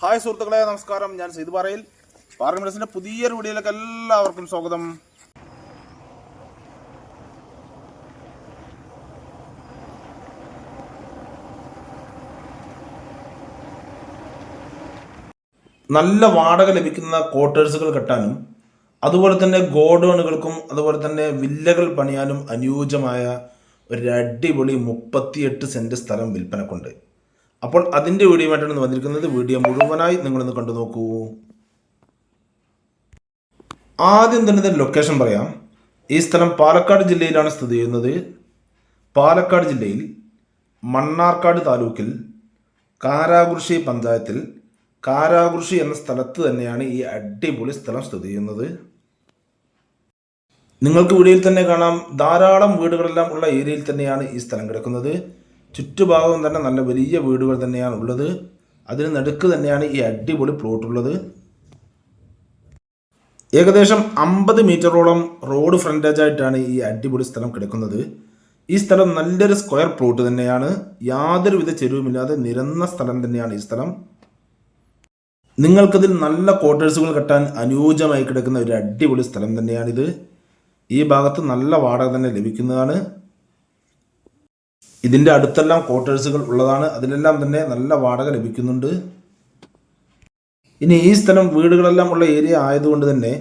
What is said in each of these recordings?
Hi സുഹൃത്തുക്കളെ നമസ്കാരം. ഞാൻ സീത് പറയിൽ. പാർലമെന്റ്സിന്റെ പുതിയൊരു വീഡിയോയിലേക്ക് എല്ലാവർക്കും സ്വാഗതം. നല്ല വാടക ലഭിക്കുന്ന ക്വാർട്ടേഴ്സുകൾ കെട്ടാനും അതുപോലെ തന്നെ ഗോഡൗണുകൾക്കും അതുപോലെ തന്നെ വില്ലകൾ പണിയാനും അനുയോജ്യമായ ഒരു അടിപൊളി മുപ്പത്തിയെട്ട് സെന്റ് സ്ഥലം വിൽപ്പനക്കുണ്ട്. അപ്പോൾ അതിന്റെ വീഡിയോ ആയിട്ടാണ് വന്നിരിക്കുന്നത്. വീഡിയോ മുഴുവനായി നിങ്ങളൊന്ന് കണ്ടു നോക്കൂ. ആദ്യം തന്നെ ഇതിന്റെ ലൊക്കേഷൻ പറയാം. ഈ സ്ഥലം പാലക്കാട് ജില്ലയിലാണ് സ്ഥിതി ചെയ്യുന്നത്. പാലക്കാട് ജില്ലയിൽ മണ്ണാർക്കാട് താലൂക്കിൽ കാരാകുർശി പഞ്ചായത്തിൽ കാരാകുർശി എന്ന സ്ഥലത്ത് തന്നെയാണ് ഈ അടിപൊളി സ്ഥലം സ്ഥിതി ചെയ്യുന്നത്. നിങ്ങൾക്ക് വീഡിയോയിൽ തന്നെ കാണാം. ധാരാളം വീടുകളെല്ലാം ഉള്ള ഏരിയയിൽ തന്നെയാണ് ഈ സ്ഥലം കിടക്കുന്നത്. ചുറ്റുഭാഗം തന്നെ നല്ല വലിയ വീടുകൾ തന്നെയാണ് ഉള്ളത് അതിന് നടുക്ക് തന്നെയാണ് ഈ അടിപൊളി പ്ലോട്ട് ഉള്ളത്. ഏകദേശം അമ്പത് മീറ്ററോളം റോഡ് ഫ്രണ്ടേജ് ആയിട്ടാണ് ഈ അടിപൊളി സ്ഥലം കിടക്കുന്നത്. ഈ സ്ഥലം നല്ലൊരു സ്ക്വയർ പ്ലോട്ട് തന്നെയാണ്. യാതൊരുവിധ ചെരുവുമില്ലാതെ നിരന്ന സ്ഥലം തന്നെയാണ് ഈ സ്ഥലം. നിങ്ങൾക്കതിൽ നല്ല ക്വാർട്ടേഴ്സുകൾ കെട്ടാൻ അനുയോജ്യമായി കിടക്കുന്ന ഒരു അടിപൊളി സ്ഥലം തന്നെയാണിത്. ഈ ഭാഗത്ത് നല്ല വാടക തന്നെ ലഭിക്കുന്നതാണ്. ഇതിന്റെ അടുത്തെല്ലാം ക്വാർട്ടേഴ്സുകൾ ഉള്ളതാണ്. അതിലെല്ലാം തന്നെ നല്ല വാടക ലഭിക്കുന്നുണ്ട്. ഇനി ഈ സ്ഥലം വീടുകളെല്ലാം ഉള്ള ഏരിയ ആയതുകൊണ്ട് തന്നെ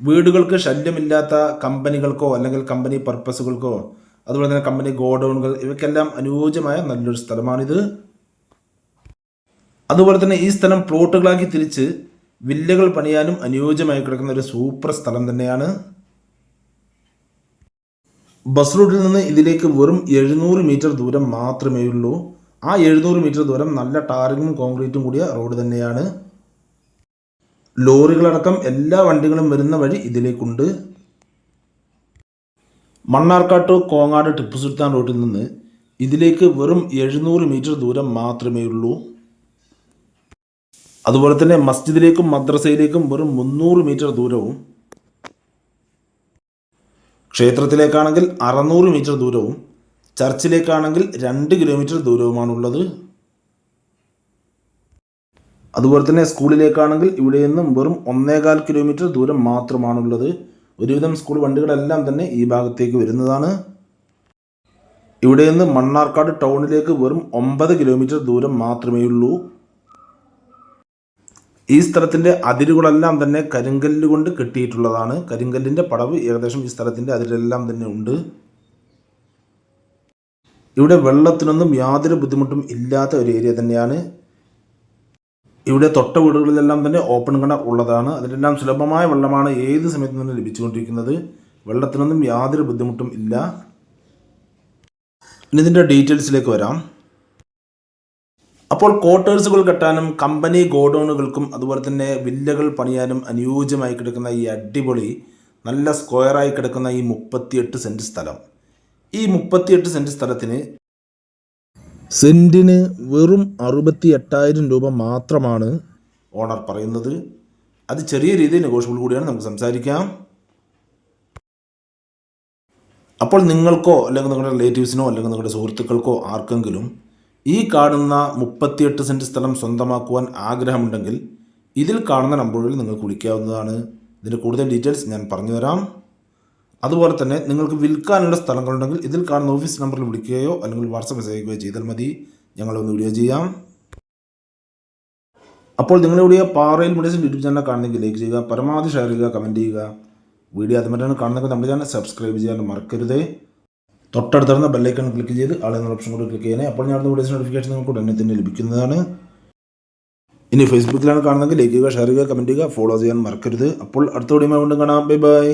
വീടുകൾക്ക് ശല്യമില്ലാത്ത കമ്പനികൾക്കോ അല്ലെങ്കിൽ കമ്പനി പർപ്പസുകൾക്കോ അതുപോലെ തന്നെ കമ്പനി ഗോഡൗണുകൾ ഇവയ്ക്കെല്ലാം അനുയോജ്യമായ നല്ലൊരു സ്ഥലമാണിത്. അതുപോലെ തന്നെ ഈ സ്ഥലം പ്ലോട്ടുകളാക്കി തിരിച്ച് വില്ലകൾ പണിയാനും അനുയോജ്യമായി കിടക്കുന്ന ഒരു സൂപ്പർ സ്ഥലം തന്നെയാണ്. ബസ് റൂട്ടിൽ നിന്ന് ഇതിലേക്ക് വെറും എഴുന്നൂറ് മീറ്റർ ദൂരം മാത്രമേ ഉള്ളൂ. ആ എഴുന്നൂറ് മീറ്റർ ദൂരം നല്ല ടാറിങ്ങും കോൺക്രീറ്റും കൂടിയ റോഡ് തന്നെയാണ്. ലോറികളടക്കം എല്ലാ വണ്ടികളും വരുന്ന വഴി ഇതിലേക്കുണ്ട്. മണ്ണാർക്കാട്ട് കോങ്ങാട് ടിപ്പു സുൽത്താൻ റോഡിൽ നിന്ന് ഇതിലേക്ക് വെറും എഴുന്നൂറ് മീറ്റർ ദൂരം മാത്രമേ ഉള്ളൂ. അതുപോലെ തന്നെ മസ്ജിദിലേക്കും മദ്രസയിലേക്കും വെറും മുന്നൂറ് മീറ്റർ ദൂരവും ക്ഷേത്രത്തിലേക്കാണെങ്കിൽ അറുന്നൂറ് മീറ്റർ ദൂരവും ചർച്ചിലേക്കാണെങ്കിൽ രണ്ട് കിലോമീറ്റർ ദൂരവുമാണുള്ളത്. അതുപോലെ തന്നെ സ്കൂളിലേക്കാണെങ്കിൽ ഇവിടെ നിന്നും വെറും ഒന്നേകാൽ കിലോമീറ്റർ ദൂരം മാത്രമാണുള്ളത്. ഒരുവിധം സ്കൂൾ വണ്ടികളെല്ലാം തന്നെ ഈ ഭാഗത്തേക്ക് വരുന്നതാണ്. ഇവിടെ നിന്ന് മണ്ണാർക്കാട് ടൗണിലേക്ക് വെറും ഒമ്പത് കിലോമീറ്റർ ദൂരം മാത്രമേ ഉള്ളൂ ഈ സ്ഥലത്തിന്റെ അതിരുകളെല്ലാം തന്നെ കരിങ്കല്ല് കൊണ്ട് കെട്ടിയിട്ടുള്ളതാണ്. കരിങ്കല്ലിന്റെ പടവ് ഏകദേശം ഈ സ്ഥലത്തിന്റെ അതിരെല്ലാം തന്നെ ഉണ്ട്. ഇവിടെ വെള്ളത്തിനൊന്നും യാതൊരു ബുദ്ധിമുട്ടും ഇല്ലാത്ത ഒരു ഏരിയ തന്നെയാണ്. ഇവിടെ തൊട്ട വീടുകളിലെല്ലാം തന്നെ ഓപ്പൺ കിണർ ഉള്ളതാണ്. അതിലെല്ലാം സുലഭമായ വെള്ളമാണ് ഏത് സമയത്തും തന്നെ ലഭിച്ചുകൊണ്ടിരിക്കുന്നത്. വെള്ളത്തിനൊന്നും യാതൊരു ബുദ്ധിമുട്ടും ഇല്ല. ഇനി ഇതിന്റെ ഡീറ്റെയിൽസിലേക്ക് വരാം. അപ്പോൾ ക്വാർട്ടേഴ്സുകൾ കെട്ടാനും കമ്പനി ഗോഡൗണുകൾക്കും അതുപോലെ തന്നെ വില്ലകൾ പണിയാനും അനുയോജ്യമായി കിടക്കുന്ന ഈ അടിപൊളി നല്ല സ്ക്വയറായി കിടക്കുന്ന ഈ മുപ്പത്തിയെട്ട് സെന്റ് സ്ഥലം. ഈ മുപ്പത്തിയെട്ട് സെന്റ് സ്ഥലത്തിന് സെന്റിന് വെറും അറുപത്തി എട്ടായിരം രൂപ മാത്രമാണ് ഓണർ പറയുന്നത്. അത് ചെറിയ രീതിയിൽ നെഗോഷ്യബിൾ കൂടിയാണ് നമുക്ക് സംസാരിക്കാം. അപ്പോൾ നിങ്ങൾക്കോ അല്ലെങ്കിൽ നിങ്ങളുടെ റിലേറ്റീവ്സിനോ അല്ലെങ്കിൽ നിങ്ങളുടെ സുഹൃത്തുക്കൾക്കോ ആർക്കെങ്കിലും ഈ കാണുന്ന മുപ്പത്തിയെട്ട് സെന്റ് സ്ഥലം സ്വന്തമാക്കുവാൻ ആഗ്രഹമുണ്ടെങ്കിൽ ഇതിൽ കാണുന്ന നമ്പറുകളിൽ നിങ്ങൾക്ക് വിളിക്കാവുന്നതാണ്. ഇതിന്റെ കൂടുതൽ ഡീറ്റെയിൽസ് ഞാൻ പറഞ്ഞു തരാം അതുപോലെ തന്നെ നിങ്ങൾക്ക് വിൽക്കാനുള്ള സ്ഥലങ്ങളുണ്ടെങ്കിൽ ഇതിൽ കാണുന്ന ഓഫീസ് നമ്പറിൽ വിളിക്കുകയോ അല്ലെങ്കിൽ വാട്സപ്പ് മെസ്സേജ് അയക്കുകയോ ചെയ്താൽ മതി. ഞങ്ങളൊന്ന് വീഡിയോ ചെയ്യാം. അപ്പോൾ നിങ്ങളുടെ പാറയിൽ മെഡിസിൻ യൂട്യൂബ് ചാനൽ കാണുന്നെങ്കിൽ ലൈക്ക് ചെയ്യുക പരമാവധി ഷെയർ ചെയ്യുക കമന്റ് ചെയ്യുക. വീഡിയോ അതുമായിട്ടാണ് കാണുന്നതെങ്കിൽ നമ്മുടെ ചാനൽ സബ്സ്ക്രൈബ് ചെയ്യാൻ മറക്കരുതേ. തൊട്ടടുത്തുള്ള ബെല്ലൈക്കൺ ക്ലിക്ക് ചെയ്ത് ആളെ എന്ന ഓപ്ഷൻ കൂടി ക്ലിക്ക് ചെയ്യണേ അപ്പോൾ ഞാൻ വീഡിയോസ് നോട്ടിഫിക്കേഷൻ നിങ്ങൾക്ക് ഉടനെ തന്നെ ലഭിക്കുന്നതാണ്. ഇനി ഫേസ്ബുക്കിലാണ് കാണുന്നതെങ്കിൽ ലൈക്ക് ചെയ്യുക ഷെയർ ചെയ്യുക കമന്റ് ചെയ്യുക ഫോളോ ചെയ്യാൻ മറക്കരുത്. അപ്പോൾ അടുത്ത വീഡിയോ വീണ്ടും കാണാം. Bye bye